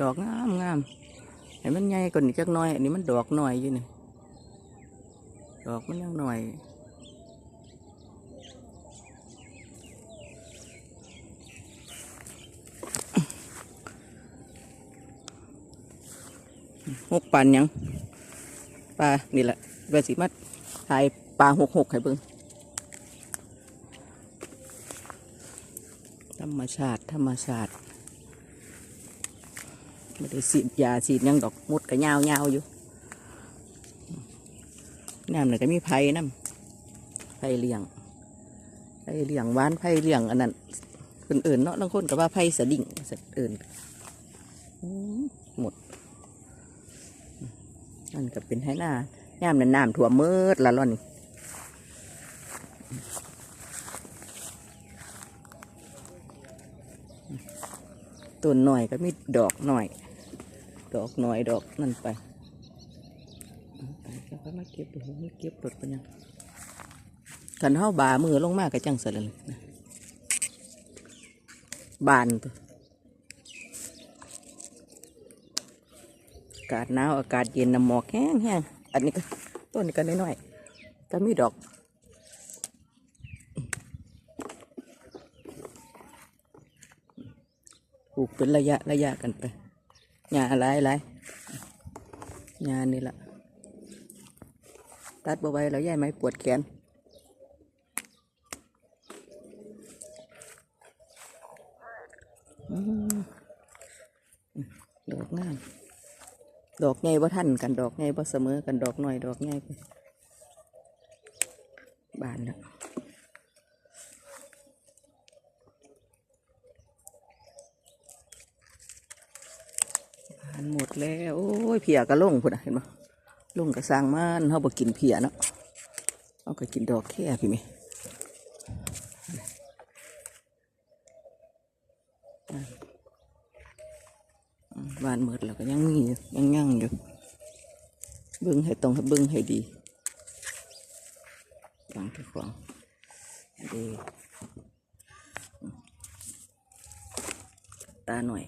ดอกงามงามให้มันใหญ่กว่านี้จักหน่อยอันนี้มันดอกหน่อยอยู่นี่ดอกมันยังหน่อยหกปันยังปลานี่แหละเวสิมาถ่ายปลาหกหกให้เบิ่งธรรมชาติ ธรรมชาติ ไม่ได้สีดยาสีดยังดอกมุดก็ยาวยาวอยู่น้ำเลยก็มีไผ่น้ำไผ่เลี้ยงไผ่เลี้ยงหวานไผ่เลี้ยงอันนั้นคนอื่นเนาะบางคนก็ว่าไผ่สะดิ่งสะอื่นหมดนั่นก็เป็นให้หน้าย่ามนั้นน้ำถั่วมืดละล่อนต้นหน่อยก็มีดอกหน่อย ดอกหน่อยดอกนั่นไปเอาไปแล้วก็มาเก็บดูไม่เก็บรถไปยังกันเท้าบามือลงมากก็จังเสร็จเลยบานตัวอากาศหนาวอากาศเย็นน้ำหมอกแห้งแห้งอันนี้ก็ต้นนี้ก็น้อยๆก็มีดอกปลูกเป็นระยะระยะกันไป หญ้าอะไรอะไรหญ้านี่ละตัดบ่ไว้แล้วยายไหมปวดแขนดอกงามดอกใหญ่บ่ทันกันดอกใหญ่บ่เสมอกันดอกหน้อยดอกไปบานแล้วานหมดแล้ว โอ้ยเพียกระลงพุ่นนะเห็นบ่ลงกระสร้างมันเฮาบ่กินเพียเนาะเฮาก็กินดอกแค่พี่มีบานหมดแล้วก็ยังมีอยังยั่งอยู่เบิ่งให้ตรงให้เบิ่งให้ดีวางที่ขวางดีตาหน่อย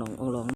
ลองลอง